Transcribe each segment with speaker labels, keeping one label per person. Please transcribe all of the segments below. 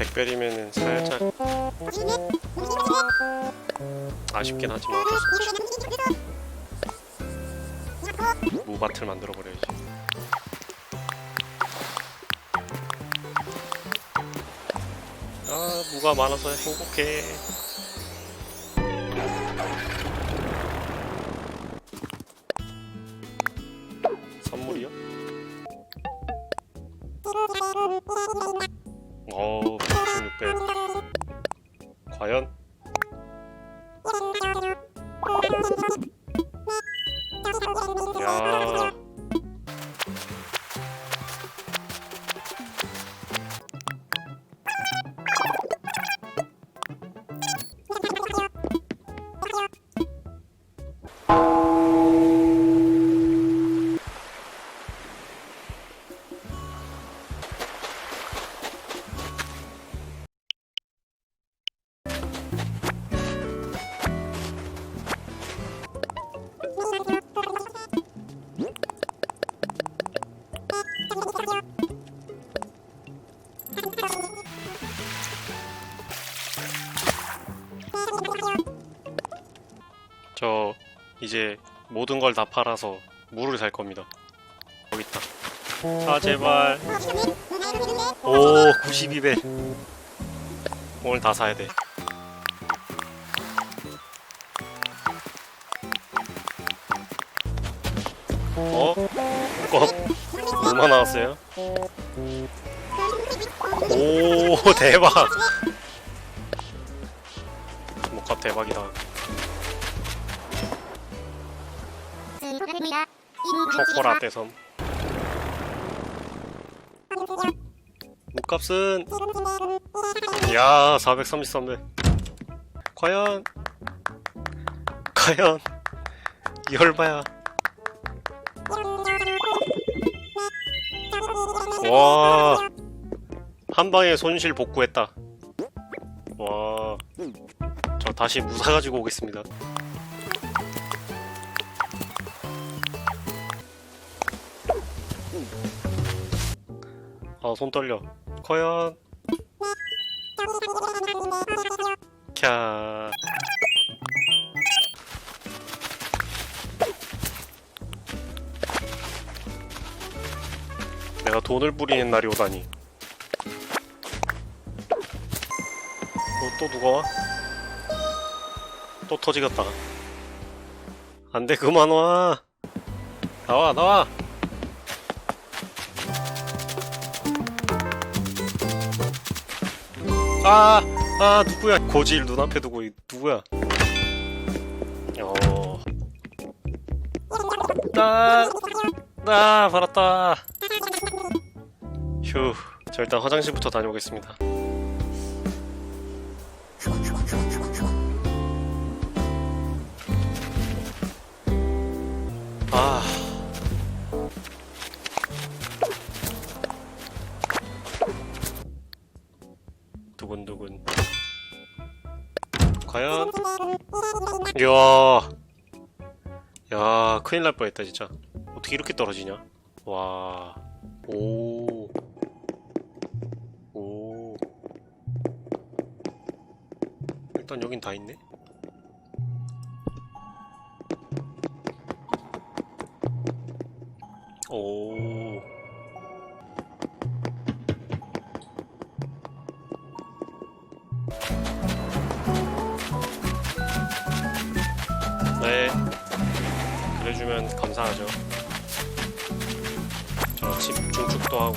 Speaker 1: 백별이면은 살짝 아쉽긴 하지만 어쩔 무밭을 만들어 버려야지. 아 무가 많아서 행복해 과연? 야. 저 이제 모든 걸 다 팔아서 물을 살 겁니다. 여기 있다. 아 제발. 오 92배. 오늘 다 사야 돼. 어? 껍 얼마 나왔어요? 오 대박. 목값 대박이다. 초코라떼 섬. 목값은 야 433배. 과연 과연 이 얼마야? 와. 한 방에 손실 복구했다. 와. 저 다시 무사 가지고 오겠습니다. 아, 손 떨려. 과연 캬. 내가 돈을 뿌리는 날이 오다니. 어, 또 누가 와? 또 터지겠다. 안 돼, 그만 와. 나와, 나와. 아, 아, 누구야? 고지일 눈앞에 두고, 이- 누구야? 어. 나, 나, 받았다. 휴, 저 일단 화장실부터 다녀오겠습니다. 아. 두근두근. 과연? 이야. 야, 큰일 날 뻔했다, 진짜. 어떻게 이렇게 떨어지냐? 와. 오. 오. 일단 여긴 다 있네. 오. 네. 그래주면 감사하죠. 저 집 중축도 하고.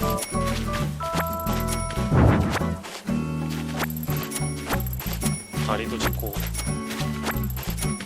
Speaker 1: 다리도 짓고.